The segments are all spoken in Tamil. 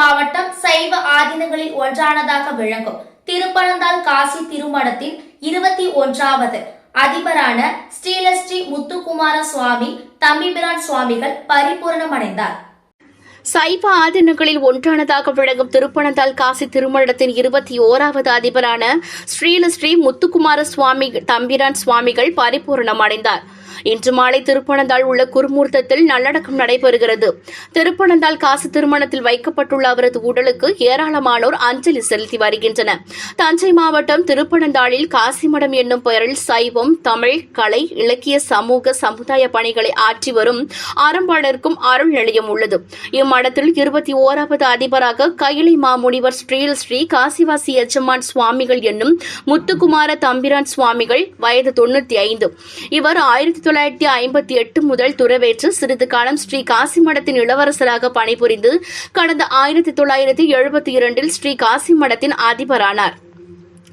மாவட்டம் சைவ ஆதீனங்களில் ஒன்றானதாக விளங்கும். திருப்பனந்தாள் காசி திருமணத்தின் இருபத்தி ஒன்றாவது. அதிபரான ஸ்ரீலஸ்ரீ முத்துக்குமார சுவாமி தம்பிபிரான் சுவாமிகள் பரிபூரணமடைந்தார். சைவ ஆதீனங்களில் ஒன்றானதாக விளங்கும் திருப்பனந்தால் காசி திருமணத்தின் இருபத்தி ஓராவது அதிபரான ஸ்ரீலஸ்ரீ முத்துக்குமார சுவாமி தம்பிரான் சுவாமிகள் பரிபூரணம் அடைந்தார் இன்று மாலை திருப்பனந்தாள் உள்ள குருமூர்த்தத்தில் நல்லடக்கம் நடைபெறுகிறது. திருப்பனந்தாள் காசி திருமணத்தில் வைக்கப்பட்டுள்ள அவரது உடலுக்கு ஏராளமானோர் அஞ்சலி செலுத்தி வருகின்றனர். தஞ்சை மாவட்டம் திருப்பனந்தாளில் காசிமடம் என்னும் பெயரில் சைவம் தமிழ் கலை இலக்கிய சமூக சமுதாய பணிகளை ஆற்றி வரும் அறம்பாளருக்கும் அருள் நிலையம் உள்ளது. இம்மடத்தில் இருபத்தி ஓராவது அதிபராக கைலை மாமுனிவர் ஸ்ரீல் ஸ்ரீ காசிவாசி எஜமான் சுவாமிகள் என்னும் முத்துக்குமார தம்பிரான் சுவாமிகள் வயது தொண்ணூத்தி ஐந்து. இவர் ஆயிரத்தி தொள்ளாயிரத்தி ஐம்பத்தி எட்டு முதல் துறவேற்று சிறிது காலம் ஸ்ரீ காசிமடத்தின் இளவரசராக பணிபுரிந்து கடந்த ஆயிரத்தி தொள்ளாயிரத்தி எழுபத்தி இரண்டில் ஸ்ரீ காசிமடத்தின் அதிபரானார்.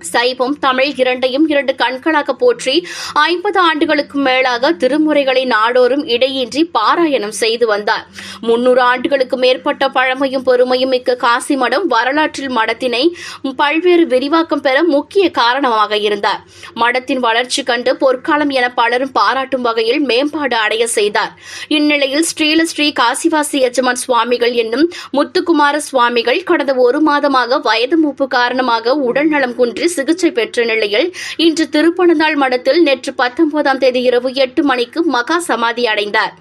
சைவம் தமிழ் இரண்டையும் இரண்டு கண்களாக போற்றி ஐம்பது ஆண்டுகளுக்கும் மேலாக திருமுறைகளை நாடோறும் இடையின்றி பாராயணம் செய்து வந்தார். முன்னூறு ஆண்டுகளுக்கு மேற்பட்ட பழமையும் பெருமையும் மிக்க காசி மடம் வரலாற்றில் மடத்தினை பல்வேறு விரிவாக்கம் பெற முக்கிய காரணமாக இருந்தார். மடத்தின் வளர்ச்சி கண்டு பொற்காலம் என பலரும் பாராட்டும் வகையில் மேம்பாடு அடைய செய்தார். இந்நிலையில் ஸ்ரீல ஸ்ரீ காசிவாசி எஜமான் சுவாமிகள் என்னும் முத்துக்குமார சுவாமிகள் கடந்த ஒரு மாதமாக வயது மூப்பு காரணமாக உடல்நலம் குன்றி சிகிச்சை பெற்ற நிலையில் இன்று திருப்பனந்தாள் மடத்தில் நேற்று பத்தொன்பதாம் தேதி இரவு எட்டு மணிக்கு மகா சமாதி அடைந்தார்.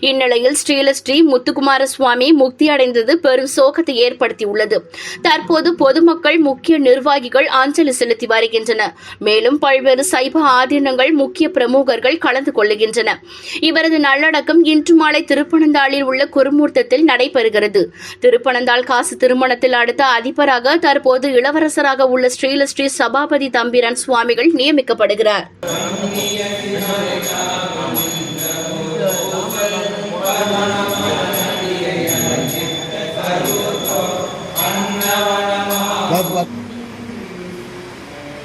இந்நிலையில் ஸ்ரீலஸ்ரீ முத்துக்குமார சுவாமி முக்தி அடைந்தது பெரும் சோகத்தை ஏற்படுத்தியுள்ளது. தற்போது பொதுமக்கள் முக்கிய நிர்வாகிகள் அஞ்சலி செலுத்தி வருகின்றனர். மேலும் பல்வேறு சைவ ஆதீனங்கள் முக்கிய பிரமுகர்கள் கலந்து கொள்ளுகின்றனர் இவரது நல்லடக்கம் இன்று மாலை திருப்பனந்தாளில் உள்ள குருமூர்த்தத்தில் நடைபெறுகிறது. திருப்பனந்தாள் காசு திருமணத்தில் அடுத்த அதிபராக தற்போது இளவரசராக உள்ள ஸ்ரீலஸ்ரீ சபாபதி தம்பிரான் சுவாமிகள் நியமிக்கப்படுகிறார். Good luck.